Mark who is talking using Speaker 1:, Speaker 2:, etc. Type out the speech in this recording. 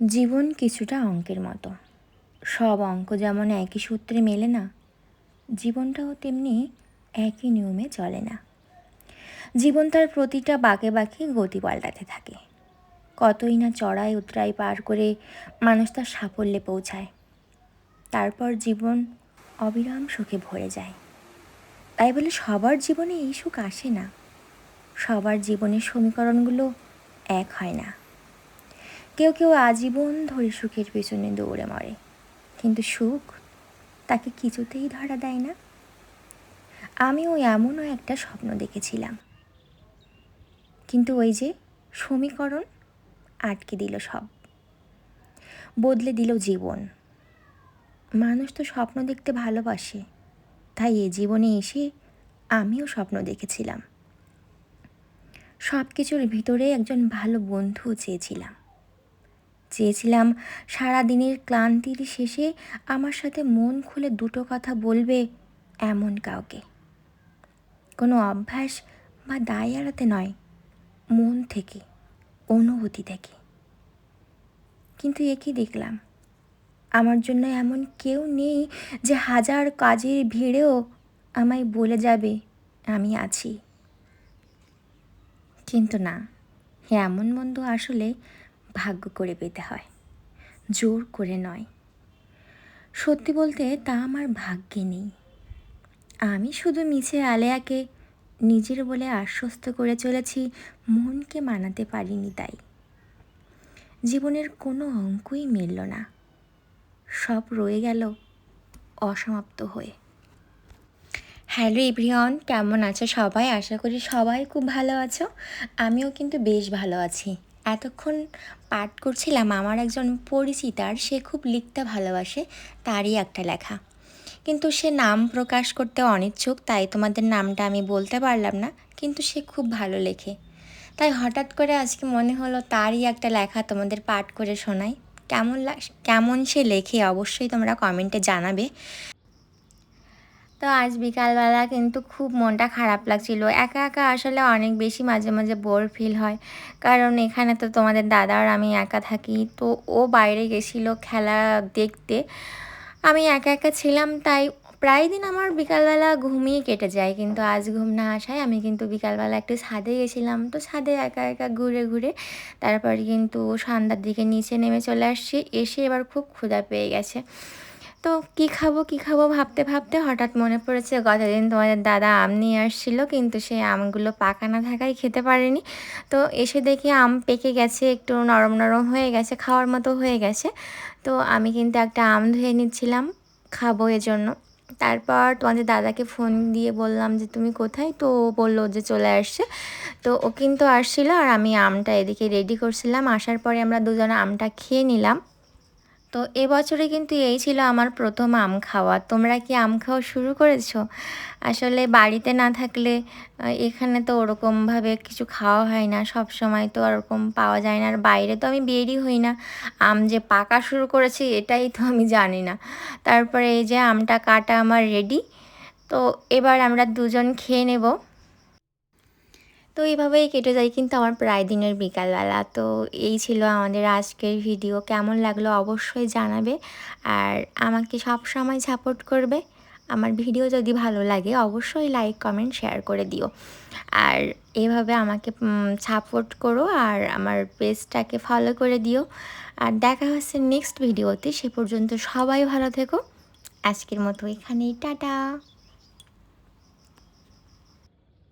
Speaker 1: জীবন কিছুটা অঙ্কের মতো। সব অঙ্ক যেমন একই সূত্রে মেলে না, জীবনটাও তেমনি একই নিয়মে চলে না। জীবন তার প্রতিটা বাঁকে বাঁকে গতি পাল্টাতে থাকে। কতই না চড়াই উতরাই পার করে মানুষ তার সাফল্যে পৌঁছায়। তারপর জীবন অবিরাম সুখে ভরে যায়। তাই বলে সবার জীবনে এই সুখ আসে না। সবার জীবনের সমীকরণগুলো এক হয় না। কেউ কেউ আজীবন ধরে সুখের পেছনে দৌড়ে মরে। কিন্তু সুখ তাকে কিছুতেই ধরা দেয় না। আমিও এমনও একটা স্বপ্ন দেখেছিলাম। কিন্তু ওই যে সমীকরণ আটকে দিল সব। বদলে দিল জীবন। মানুষ তো স্বপ্ন দেখতে ভালোবাসে। তাই এ জীবনে এসে আমিও স্বপ্ন দেখেছিলাম। সব কিছুর ভিতরে একজন ভালো বন্ধু চেয়েছিলাম। চেয়েছিলাম সারা দিনের ক্লান্তির শেষে আমার সাথে মন খুলে দুটো কথা বলবে এমন কাউকে। কোনো অভ্যাস বা দায় এড়াতে নয়, মন থেকে, অনুভূতি থেকে। কিন্তু এ কি দেখলাম? আমার জন্য এমন কেউ নেই যে হাজার কাজের ভিড়েও আমায় বলে যাবে, আমি আছি। কিন্তু না, এমন বন্ধু আসলে ভাগ্য করে পেতে হয়। জোর করে নয়। সত্যি বলতে তা আমার ভাগ্যে নেই। আমি শুধু মিছে আলেয়াকে নিজের বলে আশ্বস্ত করে চলেছি, মনকে মানাতে পারিনি তাই। জীবনের কোনো অঙ্কই মিলল না। সব রয়ে গেল অসমাপ্ত হয়ে। হ্যালো এভরিওয়ান, কেমন আছো সবাই? আশা করি সবাই খুব ভালো আছো। আমিও কিন্তু বেশ ভালো আছি। এতক্ষণ পাঠ করছিলাম আমার একজন পরিচিতার, সে খুব লিখতে ভালোবাসে, তারই একটা লেখা। কিন্তু সে নাম প্রকাশ করতে অনিচ্ছুক, তাই তোমাদের নামটা আমি বলতে পারলাম না, কিন্তু সে খুব ভালো লেখে। তাই হঠাৎ করে আজকে মনে হলো তারই একটা লেখা তোমাদের পাঠ করে শোনাই। কেমন কেমন সে লেখে অবশ্যই তোমরা কমেন্টে জানাবে। তো আজ বিকালবেলা কিন্তু খুব মনটা খারাপ লাগছিল। একা একা আসলে অনেক বেশি মাঝে মাঝে বোর ফিল হয়। কারণ এখানে তো তোমাদের দাদা আর আমি একা থাকি, তো ও বাইরে গেছিল খেলা দেখতে। আমি একা একা ছিলাম, তাই প্রায় দিন আমার বিকালবেলা ঘুমিয়ে কেটে যায়। কিন্তু আজ ঘুম না আসায় আমি কিন্তু বিকালবেলা একটু ছাদে গেছিলাম। তো ছাদে একা একা ঘুরে ঘুরে তারপর কিন্তু সন্ধ্যার দিকে নিচে নেমে চলে আসছি। এসে এবার খুব ক্ষুধা পেয়ে গেছে। তো কী খাব কী খাব ভাবতে ভাবতে হঠাৎ মনে পড়েছে, গতদিন তোমাদের দাদা আম নিয়ে আসছিল, কিন্তু সেই আমগুলো পাকা না থাকায় খেতে পারেনি। তো এসে দেখি আম পেকে গেছে, একটু নরম নরম হয়ে গেছে, খাওয়ার মতো হয়ে গেছে। তো আমি কিন্তু একটা আম ধুয়ে নিচ্ছিলাম, খাব এজন্য। তারপর তোমাদের দাদাকে ফোন দিয়ে বললাম যে, তুমি কোথায়? তো ও বলল যে, চলে আসছে। তো ও কিন্তু আসছিল, আর আমি আমটা এদিকে রেডি করছিলাম। আসার পরে আমরা দুজনে আমটা খেয়ে নিলাম। তো এবছরে কিন্তু এই ছিল আমার প্রথম আম খাওয়া। তোমরা কি আম খাওয়া শুরু করেছ? আসলে বাড়িতে না থাকলে এখানে তো ওরকমভাবে কিছু খাওয়া হয় না। সব সময় তো ওরকম পাওয়া যায় না। আর বাইরে তো আমি বেরই হই না। আম যে পাকা শুরু করেছি, এটাই তো আমি জানি না। তারপরে এই যে আমটা কাটা আমার রেডি তো এবার আমরা দুজন খেয়ে নেব। তো এইভাবেই কেটে যায় কিন্তু আমার প্রায় দিনের বিকালবেলা। তো এই ছিল আমাদের আজকের ভিডিও। কেমন লাগল অবশ্যই জানাবে। আর আমাকে সব সময় সাপোর্ট করবে। আমার ভিডিও যদি ভালো লাগে অবশ্যই লাইক, কমেন্ট, শেয়ার করে দিও। আর এভাবে আমাকে সাপোর্ট করো আর আমার পেজটাকে ফলো করে দিও। আর দেখা হচ্ছে নেক্সট ভিডিওতে। সে পর্যন্ত সবাই ভালো থেকো। আজকের মতো এখানেই। টাটা।